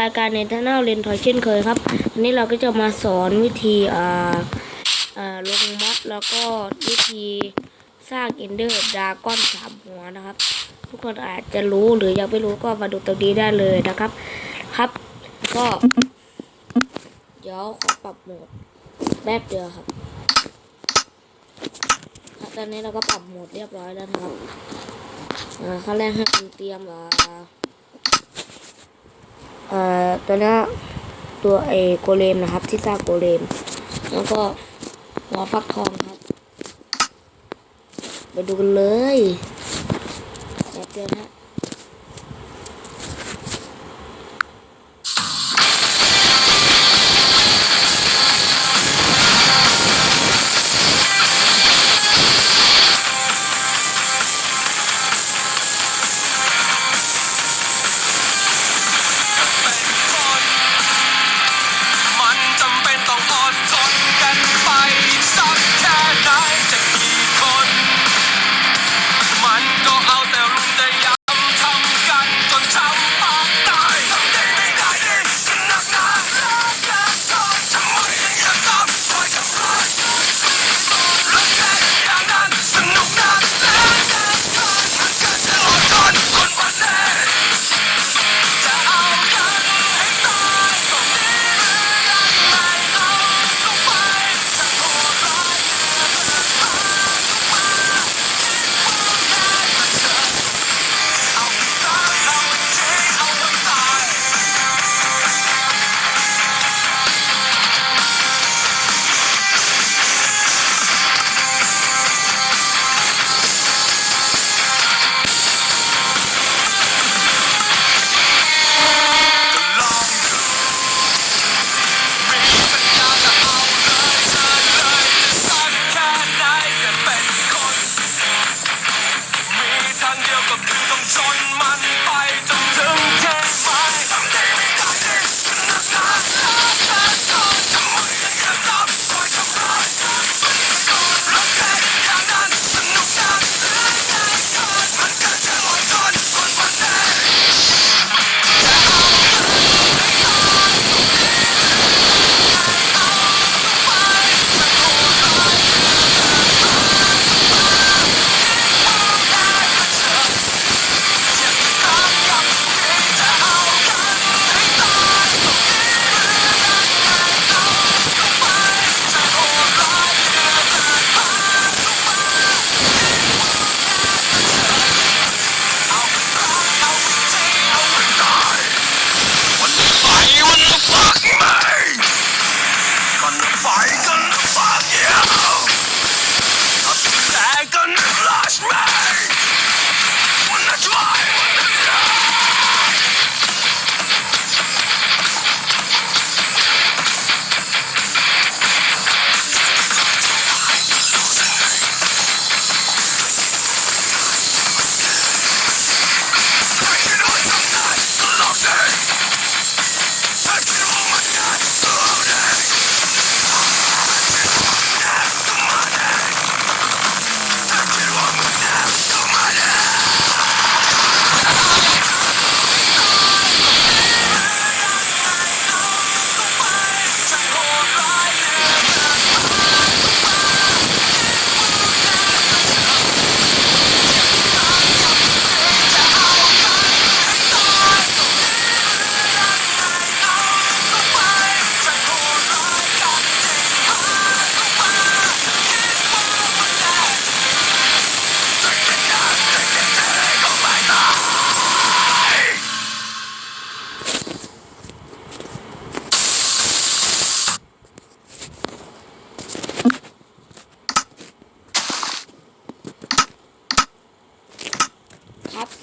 รายการในท่านาเรียนทอยเช่นเคยครับวันนี้เราก็จะมาสอนวิธีอ่าอ่าลงมัดแล้วก็วิธีสร้างเอนเดอร์ดาก้อนสามหัวนะครับ ทุกคนอาจจะรู้หรือยังไม่รู้ก็มาดูตรงนี้ได้เลยนะครับ ครับ ก็ เดี๋ยวขอปรับโหมดแป๊บเดียวครับตอนนี้เราก็ปรับโหมดเรียบร้อยแล้วนะครับอ่าขั้นแรกให้คุณเตรียมอ่า เอ่อตัวนี้ตัวไอโกเลมนะครับ ที่สร้างโกเลม แล้วก็หัวฟักทองครับ ไปดูกันเลยเดี๋ยวนะ ก็คือต้องจนมันไปจนถึงที่หมายท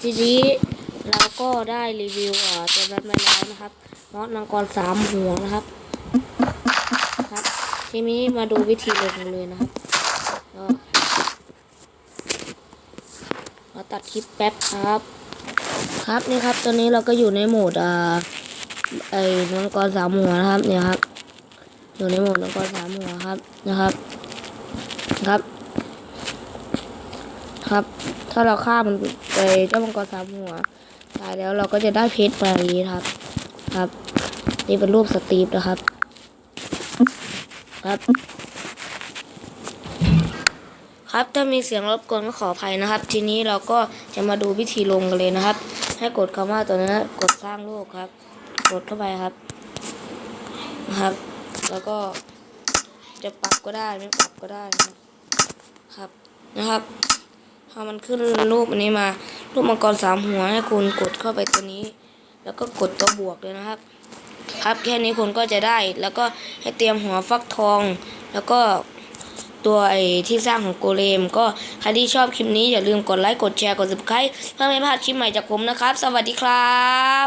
ทีนี้เราก็ได้รีวิวตัวนั้นไปแล้วนะครับมอสมังกรสามหัวนะครับครับ ทีนี้มาดูวิธีลงเลยนะครับก็มาตัดคลิปแป๊บครับ ครับนี่ครับตอนนี้เราก็อยู่ในโหมดอ่าไอ้มังกรสามหัวนะครับเนี่ยครับ อยู่ในโหมดมังกรสามหัวครับนะครับ ครับ ครับ ถ้าเราฆ่ามันไปเจ้ามังกรสามหัว ตายแล้วเราก็จะได้เพชรมาอย่างนี้ครับ ครับ นี่เป็นรูปสตีฟนะครับ ครับ ครับถ้ามีเสียงรบกวนก็ขออภัยนะครับ ทีนี้เราก็จะมาดูวิธีลงกันเลยนะครับ ให้กดคำว่าตัวนั้นนะกดสร้างรูปครับ กดเข้าไปครับนะครับ แล้วก็จะปรับก็ได้ไม่ปรับก็ได้นะครับ นะครับ พอมันขึ้นรูปอันนี้มา รูปมังกรสามหัวให้คุณกดเข้าไปตัวนี้ แล้วก็กดตัวบวกเลยนะครับ ครับแค่นี้คุณก็จะได้ แล้วก็ให้เตรียมหัวฟักทอง แล้วก็ตัวไอ้ที่สร้างของโกเลม ก็ใครที่ชอบคลิปนี้อย่าลืมกดไลค์กดแชร์กด subscribe เพื่อไม่พลาดคลิปใหม่จากผมนะครับ สวัสดีครับ